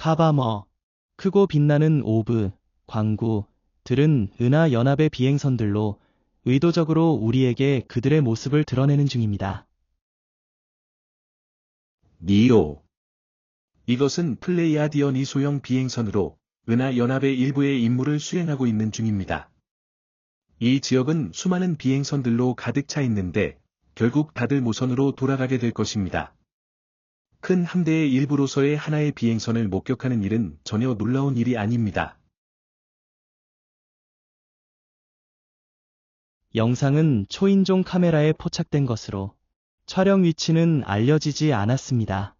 카바머, 크고 빛나는 오브, 광구, 들은 은하 연합의 비행선들로 의도적으로 우리에게 그들의 모습을 드러내는 중입니다. 니오. 이것은 플레이아디언이 소형 비행선으로 은하 연합의 일부의 임무를 수행하고 있는 중입니다. 이 지역은 수많은 비행선들로 가득 차 있는데 결국 다들 모선으로 돌아가게 될 것입니다. 큰 함대의 일부로서의 하나의 비행선을 목격하는 일은 전혀 놀라운 일이 아닙니다. 영상은 초인종 카메라에 포착된 것으로 촬영 위치는 알려지지 않았습니다.